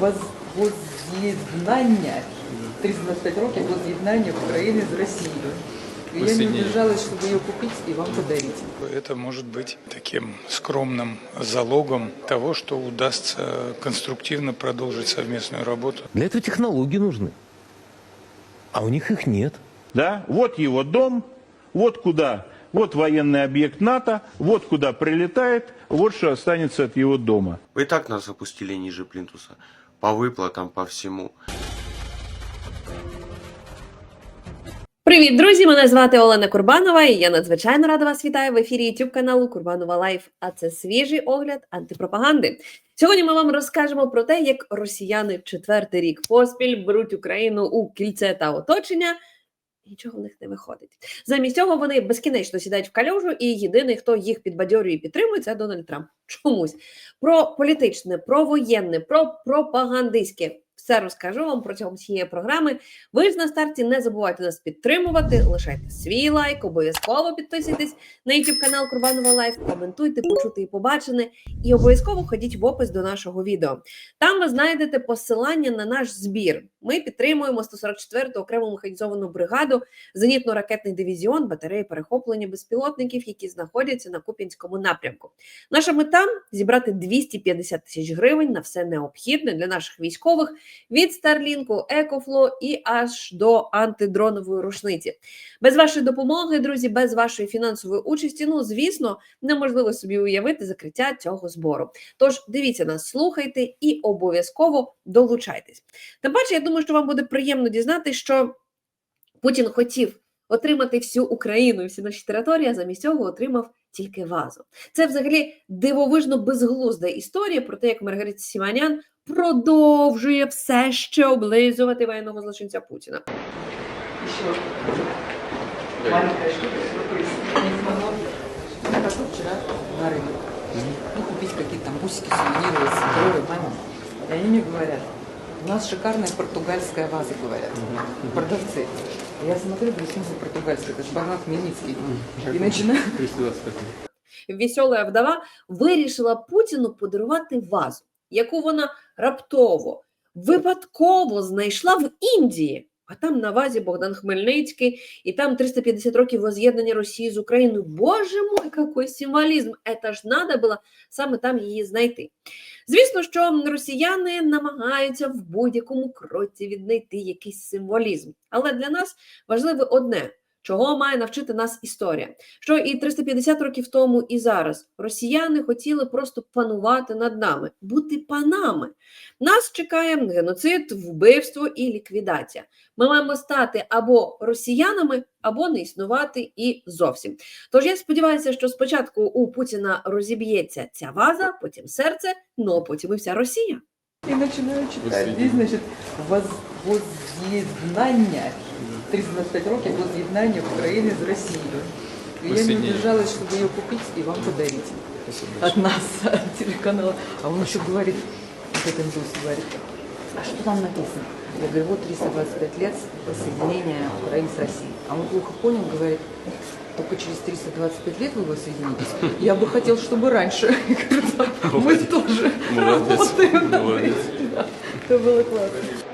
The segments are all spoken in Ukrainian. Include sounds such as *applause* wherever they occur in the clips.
воз- воз'єднання, 325 років воз'єднання України з Росією. И я не Воссоединение. удержалась, чтобы ее купить и вам подарить. Это может быть таким скромным залогом того, что удастся конструктивно продолжить совместную работу. Для этого технологии нужны. А у них их нет. Да? Вот его дом, вот куда, вот военный объект НАТО, вот куда прилетает, вот что останется от его дома. Вы и так нас опустили ниже плинтуса. По виплатам, по всьому. Привіт, друзі! Мене звати Олена Курбанова, і я надзвичайно рада вас вітаю в ефірі YouTube каналу Курбанова Лайф. А це свіжий огляд антипропаганди. Сьогодні ми вам розкажемо про те, як росіяни четвертий рік поспіль беруть Україну у кільце та оточення. Нічого в них не виходить. Замість цього вони безкінечно сідають в калюжу, і єдиний, хто їх підбадьорює і підтримує, це Дональд Трамп. Чомусь про політичне, про воєнне, про пропагандистське. Все розкажу вам протягом цієї програми. Ви ж на старті не забувайте нас підтримувати, лишайте свій лайк, обов'язково підписуйтесь на YouTube канал Курбанова Лайф, коментуйте, почути і побачене, і обов'язково ходіть в опис до нашого відео. Там ви знайдете посилання на наш збір. Ми підтримуємо 144-ту окрему механізовану бригаду, зенітно-ракетний дивізіон, батареї перехоплення безпілотників, які знаходяться на Куп'янському напрямку. Наша мета зібрати 250 тисяч гривень на все необхідне для наших військових від Старлінку, Екофло і аж до антидронової рушниці. Без вашої допомоги, друзі, без вашої фінансової участі, ну звісно, неможливо собі уявити закриття цього збору. Тож дивіться нас, слухайте і обов'язково долучайтесь. Тим паче, я думаю, що вам буде приємно дізнати, що Путін хотів отримати всю Україну і всі наші території, а замість цього отримав тільки вазу. Це взагалі дивовижно безглузда історія про те, як Маргарита Сіманян продовжує все ще облизувати воєнного злочинця Путіна. Еще маленькая штука, сюрприз. Не смогла. Я пошла вчера на рынок. Ну, купить какие-то там бусики, сувениры, свекровы, маме. И они мне говорят, у нас шикарная португальская ваза, говорят, продавцы. И Я смотрю, говорю, в смысле португальская, это же Богдан Хмельницкий. И начинаю Весела вдова вирішила Путіну подарувати вазу, яку вона раптово, випадково знайшла в Індії. А там на вазі Богдан Хмельницький, і там 350 років воз'єднання Росії з Україною. Боже мой, який символізм! Це ж треба було саме там її знайти. Звісно, що росіяни намагаються в будь-якому кроці віднайти якийсь символізм. Але для нас важливе одне. Чого має навчити нас історія? Що і 350 років тому, і зараз росіяни хотіли просто панувати над нами, бути панами. Нас чекає геноцид, вбивство і ліквідація. Ми маємо стати або росіянами, або не існувати і зовсім. Тож я сподіваюся, що спочатку у Путіна розіб'ється ця ваза, потім серце, ну а потім і вся Росія. и начинаю читать. Здесь, значит, воз, воз'єднання, 325 років воз'єднання України з Росією. И я не Воссоединение. удержалась, чтобы ее купить и вам подарить. От нас, *laughs* от телеканала. А он еще говорит, этот индус говорит, а что там написано? Я говорю, вот 325 лет воссоединения Украины с Россией. А он плохо понял, говорит, только через 325 лет вы воссоединитесь. Я бы хотел, чтобы раньше. Я говорю, *laughs* «Да, Мы тоже работаем над этим». Да, Это было классно.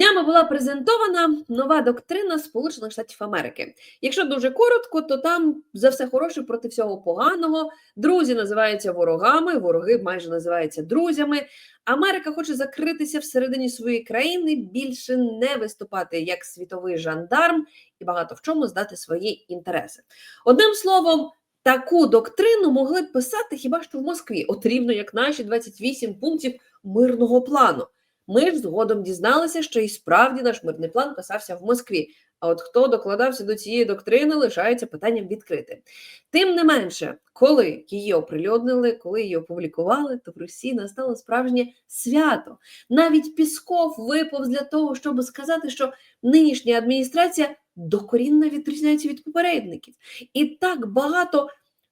Днями була презентована нова доктрина Сполучених Штатів Америки. Якщо дуже коротко, то там за все хороше проти всього поганого. Друзі називаються ворогами, вороги майже називаються друзями. Америка хоче закритися всередині своєї країни, більше не виступати як світовий жандарм і багато в чому здати свої інтереси. Одним словом. Таку доктрину могли б писати хіба що в Москві, от рівно як наші 28 пунктів мирного плану. Ми ж згодом дізналися, що і справді наш мирний план писався в Москві. А от хто докладався до цієї доктрини, лишається питанням відкритим. Тим не менше, коли її оприлюднили, коли її опублікували, то в Росії настало справжнє свято. Навіть Пісков виповз для того, щоб сказати, що нинішня адміністрація докорінно відрізняється від попередників. І так багато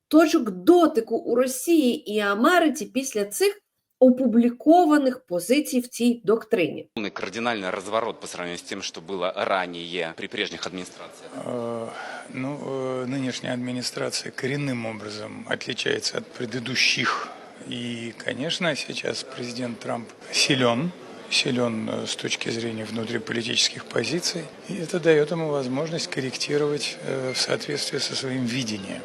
точок дотику у Росії і Америці після цих опублікованих позицій в цій доктрині. полный кардинальный разворот по сравнению с тем, что было ранее при прежних администрациях. Э, Ну, э, нынешняя администрация коренным образом отличается от предыдущих. И, конечно, сейчас президент Трамп силен, силен э, с точки зрения внутриполитических позиций, и это дает ему возможность корректировать э, в соответствии со своим видением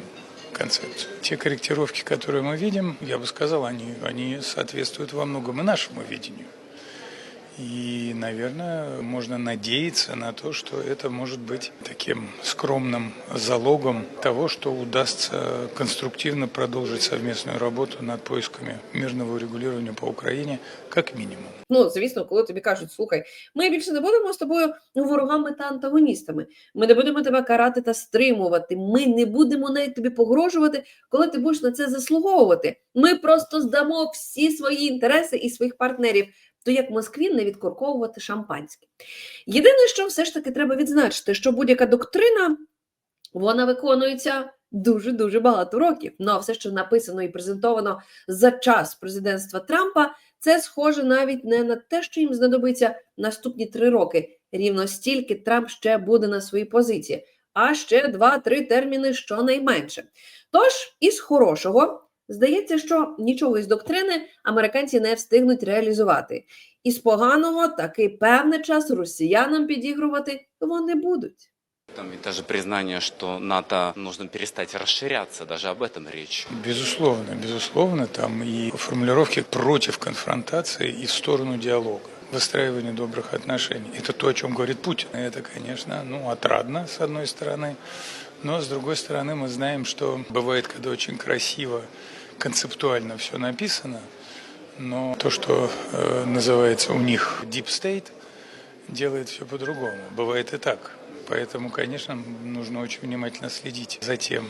концепцию. Те корректировки, которые мы видим, я бы сказал, они, они соответствуют во многом и нашему видению. И, наверное, можно надеяться на то, что это может быть таким скромным залогом того, что удастся конструктивно продолжить совместную работу над поисками мирного урегулирования по Украине, как минимум. Ну, звісно, коли тобі кажуть, слухай, ми більше не будемо з тобою ворогами та антагоністами. Ми не будемо тебе карати та стримувати. Ми не будемо навіть тобі погрожувати, коли ти будеш на це заслуговувати. Ми просто здамо всі свої інтереси і своїх партнерів. то як Москві не відкорковувати шампанське. Єдине, що все ж таки треба відзначити, що будь-яка доктрина вона виконується дуже дуже багато років. Ну а все, що написано і презентовано за час президентства Трампа, це схоже навіть не на те, що їм знадобиться наступні три роки. Рівно стільки Трамп ще буде на своїй позиції, а ще два-три терміни щонайменше. Тож, із хорошого, здається, що нічого із доктрини американці не встигнуть реалізувати. Із поганого таки певний час росіянам підігрувати вони будуть. Там ведь даже признание, что НАТО нужно перестать расширяться, даже об этом речь. Безусловно, безусловно, там и формулировки против конфронтации и в сторону диалога. Выстраивание добрых отношений. Это то, о чем говорит Путин. И это, конечно, ну, отрадно, с одной стороны. Но, с другой стороны, мы знаем, что бывает, когда очень красиво, концептуально все написано, но то, что э, называется у них deep state, делает все по-другому. Бывает и так. Поэтому, конечно, нужно очень внимательно следить за тем,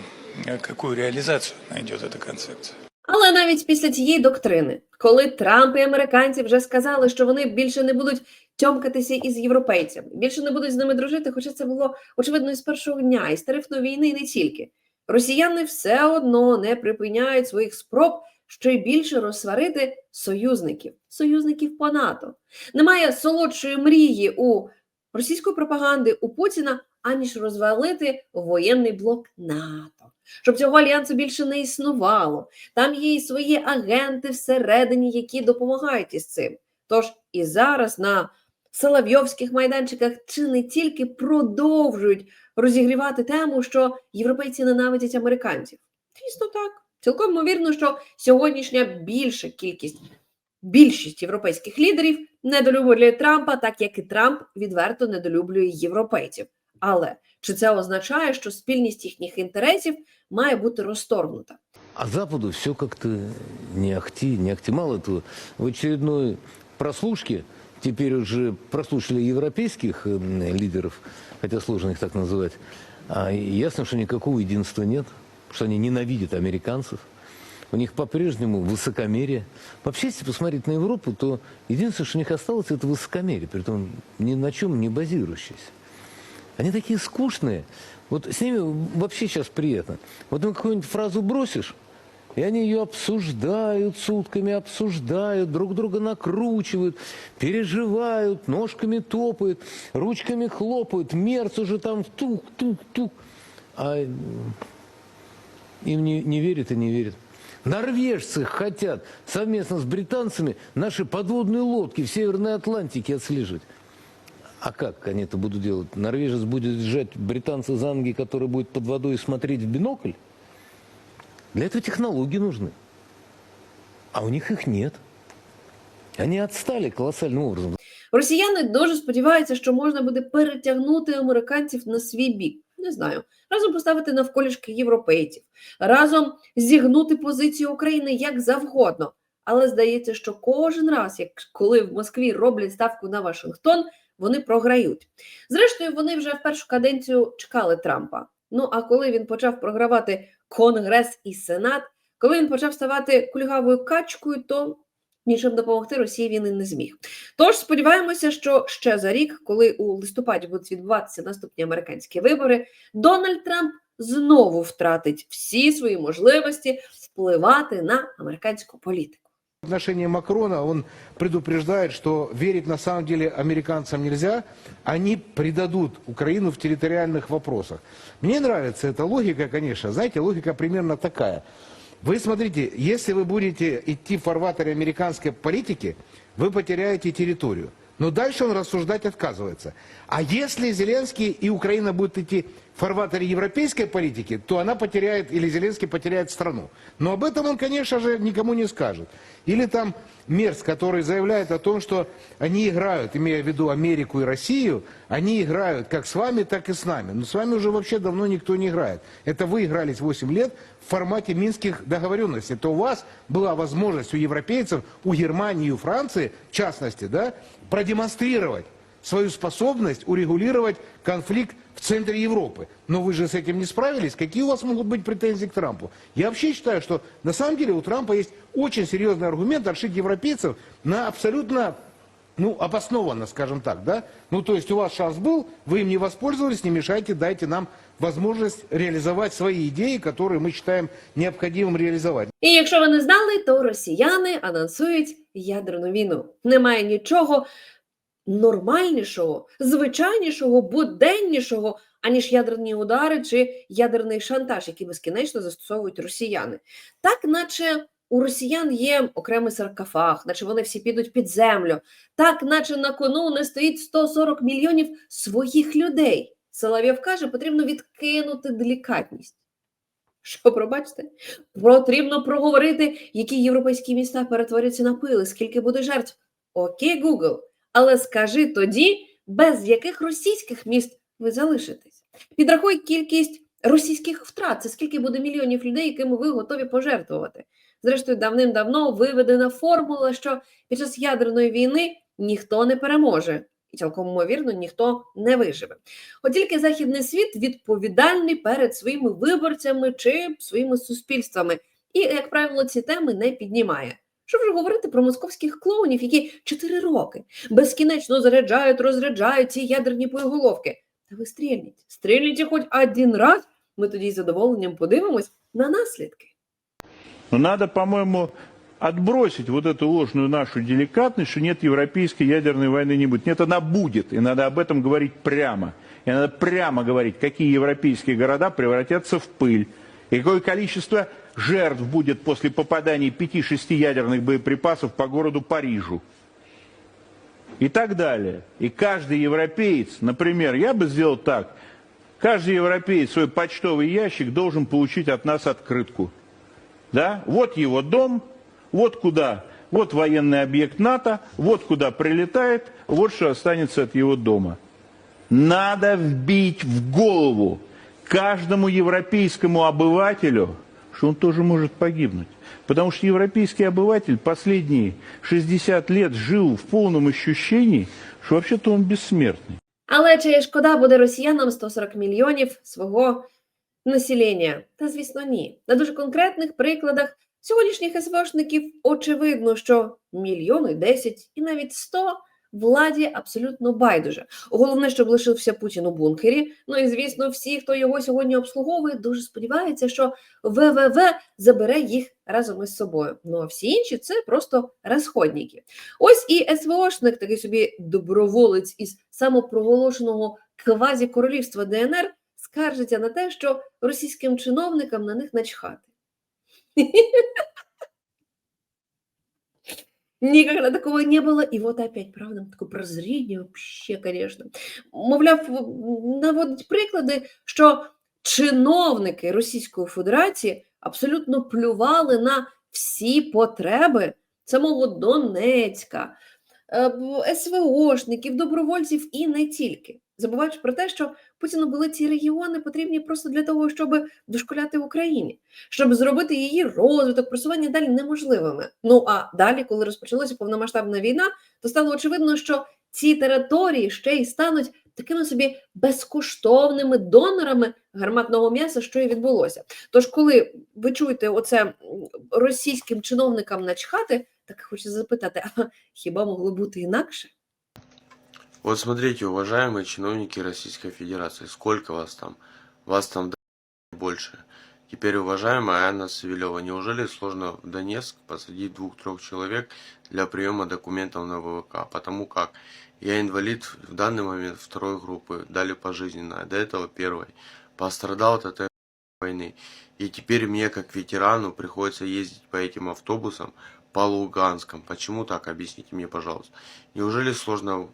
э, какую реализацию найдет эта концепция. Але навіть після цієї доктрини, коли Трамп і американці вже сказали, що вони більше не будуть тьомкатися із європейцями, більше не будуть з ними дружити, хоча це було очевидно із першого дня, із тарифної війни, і не тільки. Росіяни все одно не припиняють своїх спроб ще й більше розсварити союзників, союзників по НАТО. Немає солодшої мрії у російської пропаганди у Путіна, аніж розвалити воєнний блок НАТО. Щоб цього альянсу більше не існувало. Там є і свої агенти всередині, які допомагають із цим. Тож і зараз на Соловйовських майданчиках чи не тільки продовжують розігрівати тему, що європейці ненавидять американців. Дійсно так. Цілком ймовірно, що сьогоднішня більша кількість, більшість європейських лідерів недолюблює Трампа, так як і Трамп відверто недолюблює європейців. Але чи це означає, що спільність їхніх інтересів має бути розторгнута? А Западу все как-то не ахти, не ахти. Мало этого, в очередной прослушке, теперь уже прослушали европейских м, лидеров, хотя сложно их так называть, а ясно, что никакого единства нет, что они ненавидят американцев. У них по-прежнему высокомерие. Вообще, если посмотреть на Европу, то единственное, что у них осталось, это высокомерие, притом ни на чем не базирующееся. Они такие скучные. Вот с ними вообще сейчас приятно. Вот им какую-нибудь фразу бросишь, и они ее обсуждают сутками, обсуждают, друг друга накручивают, переживают, ножками топают, ручками хлопают, мерц уже там тук-тук-тук. А им не, не верят и не верят. Норвежцы хотят совместно с британцами наши подводные лодки в Северной Атлантике отслеживать. А как они это будут делать? Норвежец будет сжать британца за ноги, который будет под водой смотреть в бинокль? Для этого технологии нужны. А у них их нет. Они отстали колоссальным образом. Росіяни дуже сподіваються, що можна буде перетягнути американців на свій бік. Не знаю, разом поставити навколішки європейців, разом зігнути позицію України як завгодно. Але здається, що кожен раз, як коли в Москві роблять ставку на Вашингтон, вони програють. Зрештою, вони вже в першу каденцію чекали Трампа. Ну а коли він почав програвати Конгрес і Сенат, коли він почав ставати кульгавою качкою, то нічим допомогти Росії він і не зміг. Тож сподіваємося, що ще за рік, коли у листопаді будуть відбуватися наступні американські вибори, Дональд Трамп знову втратить всі свої можливості впливати на американську політику. В отношении Макрона он предупреждает, что верить на самом деле американцам нельзя. Они предадут Украину в территориальных вопросах. Мне нравится эта логика, конечно. Знаете, логика примерно такая. Вы смотрите, если вы будете идти в фарватере американской политики, вы потеряете территорию. Но дальше он рассуждать отказывается. А если Зеленский и Украина будут идти в фарватере европейской политики, то она потеряет, или Зеленский потеряет страну. Но об этом он, конечно же, никому не скажет. Или там Мерц, который заявляет о том, что они играют, имея в виду Америку и Россию, они играют как с вами, так и с нами. Но с вами уже вообще давно никто не играет. Это вы игрались 8 лет в формате минских договоренностей. Это у вас была возможность у европейцев, у Германии у Франции, в частности, да, продемонстрировать свою способность урегулировать конфликт в центре Европы. Но вы же с этим не справились. Какие у вас могут быть претензии к Трампу? Я вообще считаю, что на самом деле у Трампа есть очень серьезный аргумент отшить европейцев на абсолютно ну, обоснованно, скажем так, да? Ну, то есть у вас шанс был, вы им не воспользовались, не мешайте, дайте нам возможность реализовать свои идеи, которые мы считаем необходимым реализовать. І якщо ви не знали, то росіяни анонсують ядерну війну. Немає нічого нормальнішого, звичайнішого, буденнішого, аніж ядерні удари чи ядерний шантаж, який безкінечно застосовують росіяни. Так, наче у росіян є окремий саркофаг, наче вони всі підуть під землю, так, наче на кону не стоїть 140 мільйонів своїх людей. Соловйов каже, потрібно відкинути делікатність. Що пробачте? Потрібно проговорити, які європейські міста перетворяться на пили, скільки буде жертв. Окей, Google, але скажи тоді, без яких російських міст ви залишитесь. Підрахуй кількість російських втрат, це скільки буде мільйонів людей, якими ви готові пожертвувати. Зрештою, давним-давно виведена формула, що під час ядерної війни ніхто не переможе, і цілком ймовірно, ніхто не виживе. От тільки західний світ відповідальний перед своїми виборцями чи своїми суспільствами, і, як правило, ці теми не піднімає. Що вже говорити про московських клоунів, які 4 роки безкінечно заряджають, розряджають ці ядерні боєголовки. Та ви стрільніть, стрільніть хоч один раз, ми тоді з задоволенням подивимось на наслідки. Но надо, по-моему, отбросить вот эту ложную нашу деликатность, что нет европейской ядерной войны не будет. Нет, она будет, и надо об этом говорить прямо. И надо прямо говорить, какие европейские города превратятся в пыль, И какое количество жертв будет после попадания 5-6 ядерных боеприпасов по городу Парижу. И так далее. И каждый европеец, например, я бы сделал так, каждый европеец свой почтовый ящик должен получить от нас открытку. Да? Вот его дом, вот куда, вот военный объект НАТО, вот куда прилетает, вот что останется от его дома. Надо вбить в голову каждому европейскому обывателю, что он тоже может погибнуть. Потому что европейский обыватель последние 60 лет жил в полном ощущении, что вообще-то он бессмертный. Але чи шкода буде росіянам 140 мільйонів свого населення? Та звісно, ні. На дуже конкретних прикладах сьогоднішніх СВОшників очевидно, що мільйони, 10 і навіть 100 владі абсолютно байдуже. Головне, щоб лишився Путін у бункері. Ну і звісно, всі, хто його сьогодні обслуговує, дуже сподіваються, що ВВВ забере їх разом із собою. Ну а всі інші це просто розходники. Ось і СВОшник, такий собі доброволець із самопроголошеного квазі-королівства ДНР, скаржиться на те, що російським чиновникам на них начхати. Никогда такого не было, и вот опять, правда, такое прозрение вообще, конечно. Мовляв, наводить приклади, що чиновники Російської Федерації абсолютно плювали на всі потреби самого Донецька, СВОшників, добровольців і не тільки. Забуваючи про те, що Путіну були ці регіони потрібні просто для того, щоб дошкуляти Україні, щоб зробити її розвиток, просування далі неможливими. Ну а далі, коли розпочалася повномасштабна війна, то стало очевидно, що ці території ще й стануть такими собі безкоштовними донорами гарматного м'яса, що і відбулося. Тож, коли ви чуєте оце російським чиновникам начхати, так хочеться запитати: а *laughs* хіба могло бути інакше? Вот смотрите, уважаемые чиновники Российской Федерации, сколько вас там? Вас там больше. Теперь, уважаемая Анна Савелева, неужели сложно в Донецк посадить двух-трех человек для приема документов на ВВК? Потому как я инвалид в данный момент второй группы, дали пожизненно, а до этого первой. Пострадал от этой войны. И теперь мне, как ветерану, приходится ездить по этим автобусам по Луганском. Почему так? Объясните мне, пожалуйста. Неужели сложно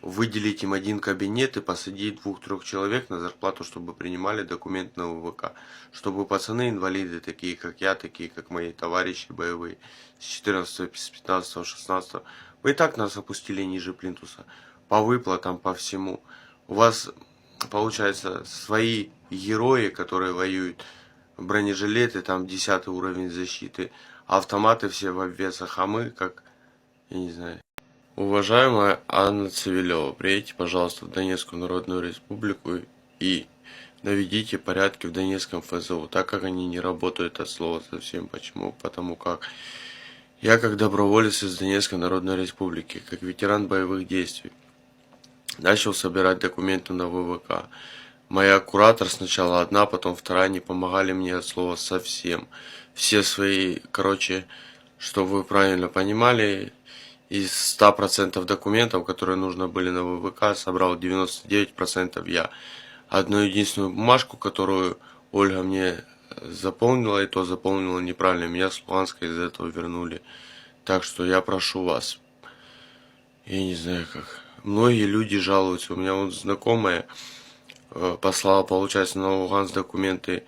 выделить им один кабинет и посадить двух-трех человек на зарплату, чтобы принимали документы на ВВК. Чтобы пацаны инвалиды, такие как я, такие как мои товарищи боевые, с 14, с 15, 16, вы и так нас опустили ниже плинтуса. По выплатам, по всему. У вас, получается, свои герои, которые воюют, бронежилеты, там 10 уровень защиты, автоматы все в обвесах, а мы как, я не знаю, Уважаемая Анна Цивилева, приедьте, пожалуйста, в Донецкую Народную Республику и наведите порядки в Донецком ФЗУ, так как они не работают от слова совсем. Почему? Потому как я как доброволец из Донецкой Народной Республики, как ветеран боевых действий, начал собирать документы на ВВК. Моя куратор сначала одна, потом вторая не помогали мне от слова совсем. Все свои, короче, чтобы вы правильно понимали, из 100% документов, которые нужно были на ВВК, собрал 99% я. Одну единственную бумажку, которую Ольга мне заполнила, и то заполнила неправильно. Меня с Луганска из этого вернули. Так что я прошу вас. Я не знаю как. Многие люди жалуются. У меня вот знакомая э, послала, получается, на Луганск документы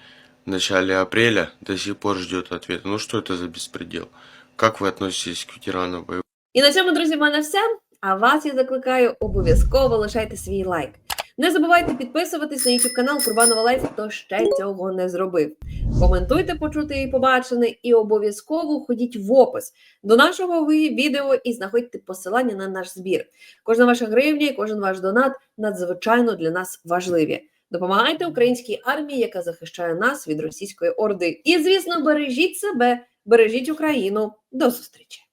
в начале апреля. До сих пор ждет ответа. Ну что это за беспредел? Как вы относитесь к ветеранам боевых? І на цьому, друзі, в мене все. А вас я закликаю обов'язково лишайте свій лайк. Не забувайте підписуватись на YouTube канал Курбанова Лайф, хто ще цього не зробив. Коментуйте, почути і побачене, і обов'язково ходіть в опис до нашого відео і знаходьте посилання на наш збір. Кожна ваша гривня і кожен ваш донат надзвичайно для нас важливі. Допомагайте українській армії, яка захищає нас від російської орди. І, звісно, бережіть себе, бережіть Україну. До зустрічі!